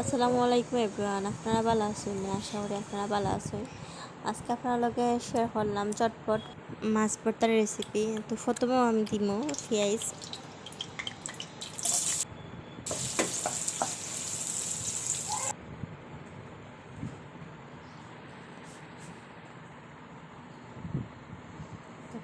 আসসালামু আলাইকুম এভরিওয়ান, আপনারা ভালো আছেন? আশা করি আপনারা ভালো আছেন। আজকে আপনার লগে শেয়ার করলাম চটপট মাছ ভর্তার রেসিপি তো প্রথমেও আমি দিব পেঁয়াজ।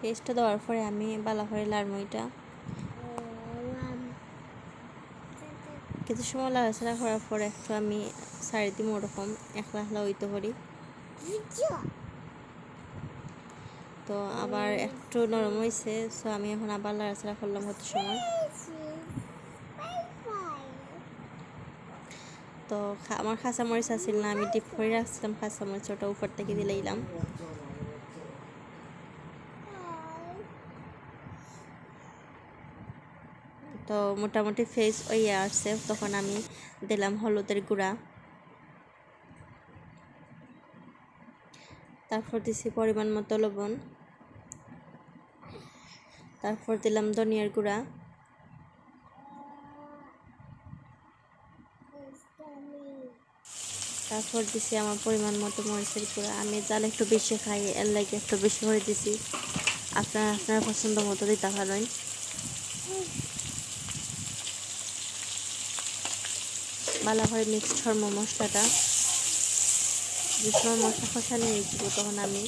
পেস্টটা দেওয়ার পরে আমি বালা করে লাড়মইটা কিছু সময় লাড়াচাড়া করার পরে একটু আমি সাড়ে দিম ওরকম একলা একলা হইতে করি। তো আবার একটু নরম হয়েছে সো আমি এখন আবার লাড়াচাড়া করলাম কত সময়। তো আমার খাঁচা মরিচ আসছিল না আমি ডিপ করে রাখছিলাম খাঁচা মরিচ ওটা উপর থেকে দিলাম। তো মোটামুটি ফেস ওই আসছে, তখন আমি দিলাম হলুদের গুঁড়া। তারপর দিছি পরিমাণ মতো লবণ। তারপর দিলাম ধনিয়ার গুঁড়া। তারপর দিছি আমার পরিমাণ মতো মরিচের গুঁড়া। আমি জাল একটু বেশি খাই, এর লাগে একটু বেশি করে দিছি। আপনারা, আপনার পছন্দ মতো দিতে পারেন। ভালো করে মিক্সড হরম মশলাটা যে সময় মশলা কষা নিয়ে দিব তখন আমি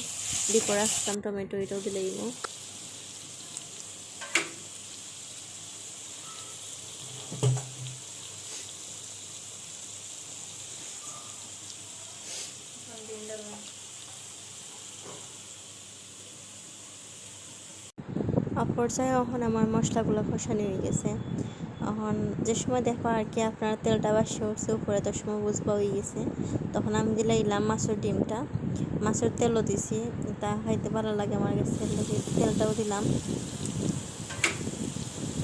ডিপো রাখতাম টমেটো, এটাও দিলে দিব। পর্যায়ে এখন আমার মশলাগুলো কষানো হয়ে গেছে। এখন যে সময় দেখবা আর কি আপনার তেলটা বাসে উঠছে উপরে তোর সময় বুঝবা হয়ে গেছে, তখন আমি দিলে ইলাম মাছের ডিমটা। মাছের তেলও দিছি, তা খাইতে ভালো লাগে আমার কাছে তেলটাও দিলাম।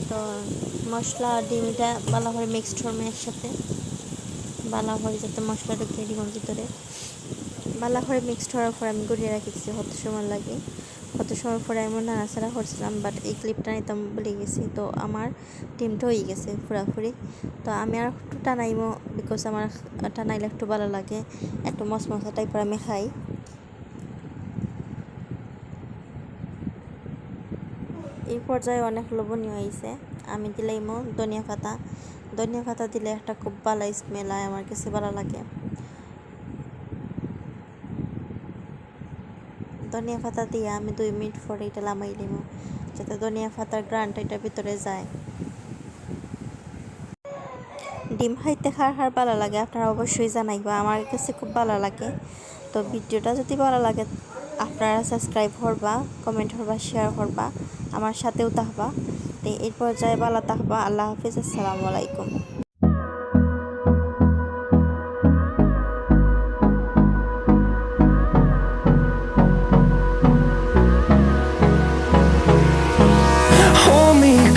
তো মশলা ডিমটা ভালো করে মিক্সড করবে একসাথে। ভালো করে যাতে মশলাটা ঢুকে ডিমের ভিতরে। ভালো করে মিক্সড হওয়ার পর আমি গড়িয়ে রাখছি কত সময় লাগে। কত সময় পরে আমি নাড়াচাড়া করছিলাম বাট এই ক্লিপটা নিতাম বলে গেছি। তো আমার টিমটা হয়ে গেছে পুরাপুরি। তো আমি আর একটু টানাইবো বিকজ আমার টানাইলে একটু ভালো লাগে। একটু মশমশা টাইপের আমি খাই। এই পর্যায়ে অনেক লোভনীয় হয়েছে। আমি দিলাইমো ধনিয়া পাতা। ধনিয়া পাতা দিলে একটা খুব ভালো স্মেল হয়, আমার কাছে ভালো লাগে। ধনিয়া পাতা দিয়ে আমি দুই মিনিট পরে এটা লামাই নিব যাতে ধনিয়া পাতার গ্রানটা এটার ভিতরে যায়। ডিম খাইতে খার খার ভালো লাগে, আপনারা অবশ্যই জানাইবা, আমার কাছে খুব ভালো লাগে। তো ভিডিওটা যদি ভালো লাগে, আপনারা সাবস্ক্রাইব করবা, কমেন্ট করবা, শেয়ার করবা, আমার সাথেও থাকবা। তো এই পর্যায়ে ভালো থাকবা, আল্লাহ হাফিজ, আসসালামু আলাইকুম।